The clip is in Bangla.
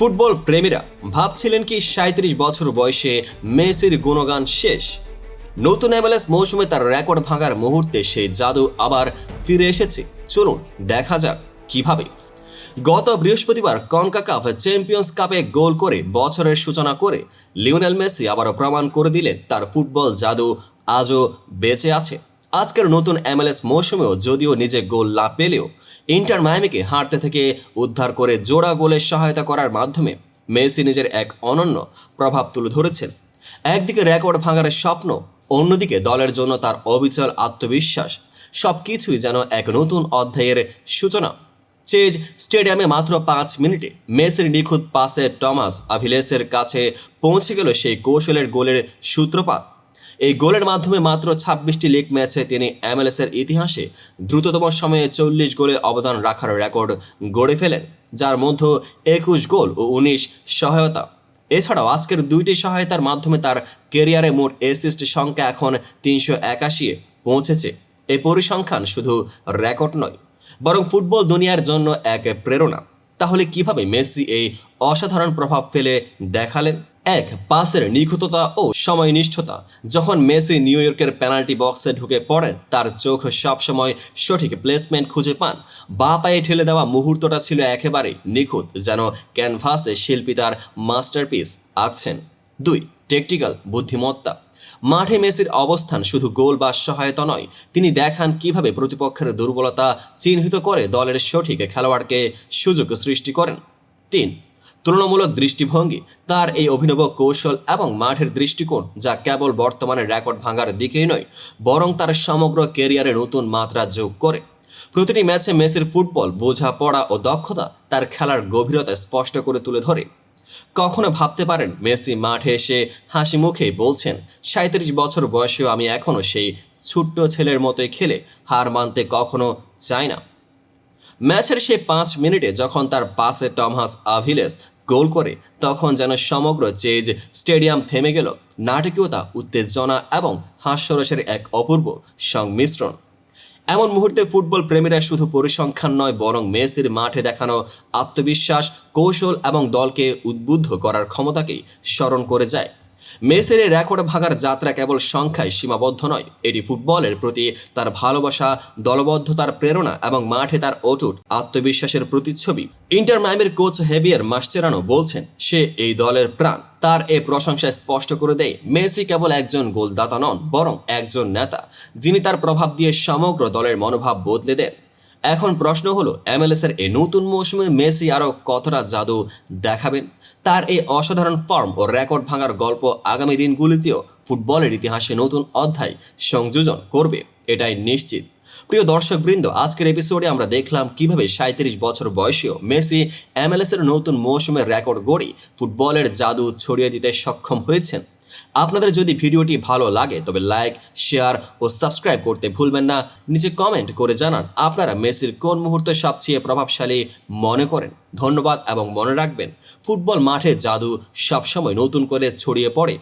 ফুটবল প্রেমীরা ভাবছিলেন কি সাঁত্রিশ বছর বয়সে মেসির গুণগান শেষ। নতুন এমএলএস মৌসুমে তার রেকর্ড ভাঙার মুহূর্তে সেই জাদু আবার ফিরে এসেছে। চলুন দেখা যাক কীভাবে। গত বৃহস্পতিবার কনকাকাফ চ্যাম্পিয়ন্স কাপে গোল করে বছরের সূচনা করে লিওনেল মেসি আবারও প্রমাণ করে দিলেন তার ফুটবল জাদু আজও বেঁচে আছে। আজকের নতুন এমএলএস মৌসুমেও যদিও নিজে গোল না পেলেও ইন্টার মায়ামিকে হারতে থেকে উদ্ধার করে জোড়া গোলের সহায়তা করার মাধ্যমে মেসি নিজের এক অনন্য প্রভাব তুলে ধরেছেন। একদিকে রেকর্ড ভাঙার স্বপ্ন, অন্যদিকে দলের জন্য তার অবিচল আত্মবিশ্বাস। সব কিছুই যেন এক নতুন অধ্যায়ের সূচনা। চেজ স্টেডিয়ামে মাত্র পাঁচ মিনিটে মেসির নিখুঁত পাসে টমাস আভিলেসের কাছে পৌঁছে গেল সেই কৌশলের গোলের সূত্রপাত। এই গোলের মাধ্যমে মাত্র ছাব্বিশটি লিগ ম্যাচে তিনি এমএলএসের ইতিহাসে দ্রুততম সময়ে চল্লিশ গোলে অবদান রাখার রেকর্ড গড়ে ফেলেন, যার মধ্যে একুশ গোল ও উনিশ সহায়তা। এছাড়াও আজকের দুইটি সহায়তার মাধ্যমে তার কেরিয়ারে মোট অ্যাসিস্ট সংখ্যা এখন তিনশো একাশিয়ে পৌঁছেছে। এই পরিসংখ্যান শুধু রেকর্ড নয়, বরং ফুটবল দুনিয়ার জন্য এক প্রেরণা। তাহলে কীভাবে মেসি এই অসাধারণ প্রভাব ফেলে দেখালেন? এক, পাসের নিখুঁততা ও সময়নিষ্ঠতা। যখন মেসি নিউ ইয়র্কের পেনাল্টি বক্সে ঢুকে পড়েন, তার চোখ সবসময় সঠিক প্লেসমেন্ট খুঁজে পান। বা পায়ে ঠেলে দেওয়া মুহূর্তটা ছিল একেবারে নিখুঁত, যেন ক্যানভাসে শিল্পী তার মাস্টারপিস আঁকছেন। দুই, টেকটিক্যাল বুদ্ধিমত্তা। মাঠে মেসির অবস্থান শুধু গোল বা সহায়তা নয়, তিনি দেখান কীভাবে প্রতিপক্ষের দুর্বলতা চিহ্নিত করে দলের সঠিক খেলোয়াড়কে সুযোগ সৃষ্টি করেন। তিন তুলনামূলক দৃষ্টিভঙ্গি, তার এই অভিনব কৌশল এবং মাঠের দৃষ্টিকোণ যা কেবল বর্তমানে রেকর্ড ভাঙার দিকেই নয়, বরং তার সমগ্র কেরিয়ারে নতুন মাত্রা যোগ করে। প্রতিটি ম্যাচে মেসির ফুটবল, বোঝাপড়া ও দক্ষতা তার খেলার গভীরতা স্পষ্ট করে তুলে ধরে। কখনো ভাবতে পারেন, মেসি মাঠে এসে হাসি মুখে বলছেন সাঁত্রিশ বছর বয়সেও আমি এখনও সেই ছোট্ট ছেলের মতোই খেলে হার মানতে কখনো চাই না। ম্যাচের সেই পাঁচ মিনিটে যখন তার পাশে টমহাস আভিলেস গোল করে, তখন যেন সমগ্র চেজ স্টেডিয়াম থেমে গেল। নাটকীয়তা, উত্তেজনা এবং হাস্যরসের এক অপূর্ব সংমিশ্রণ। এমন মুহূর্তে ফুটবল প্রেমীরা শুধু পরিসংখ্যান নয়, বরং মেসির মাঠে দেখানো আত্মবিশ্বাস, কৌশল এবং দলকে উদ্বুদ্ধ করার ক্ষমতাকেই স্মরণ করে যায়। মেসির রেকর্ড ভাগার যাত্রা কেবল সংখ্যায় সীমাবদ্ধ নয়, এটি ফুটবলের প্রতি তার ভালোবাসা, দলবদ্ধতার প্রেরণা এবং মাঠে তার অটুট আত্মবিশ্বাসের প্রতিচ্ছবি। ইন্টার মাইমের কোচ হেভিয়ার মাস্টেরানো বলছেন, সে এই দলের প্রাণ। তার এ প্রশংসা স্পষ্ট করে দেয়, মেসি কেবল একজন গোলদাতা নন, বরং একজন নেতা, যিনি তার প্রভাব দিয়ে সমগ্র দলের মনোভাব বদলে দেন। এখন প্রশ্ন হলো এমএলএস এর এই নতুন মৌসুমে মেসি আরও কতটা জাদু দেখাবেন? তার এই অসাধারণ ফর্ম ও রেকর্ড ভাঙার গল্প আগামী দিনগুলিতেও ফুটবলের ইতিহাসে নতুন অধ্যায় সংযোজন করবে, এটাই নিশ্চিত। প্রিয় দর্শকবৃন্দ, আজকের এপিসোডে আমরা দেখলাম কীভাবে সাঁত্রিশ বছর বয়সীয় মেসি এমএলএস এর নতুন মৌসুমের রেকর্ড গড়ে ফুটবলের জাদু ছড়িয়ে দিতে সক্ষম হয়েছেন। আপনাদের যদি ভিডিওটি ভালো লাগে, তবে লাইক শেয়ার ও সাবস্ক্রাইব করতে ভুলবেন না। নিচে কমেন্ট করে জানান আপনারা মেসির কোন মুহূর্তে সবচেয়ে প্রভাবশালী মনে করেন। ধন্যবাদ এবং মনে রাখবেন, ফুটবল মাঠে জাদু সবসময় নতুন করে ছড়িয়ে পড়ে।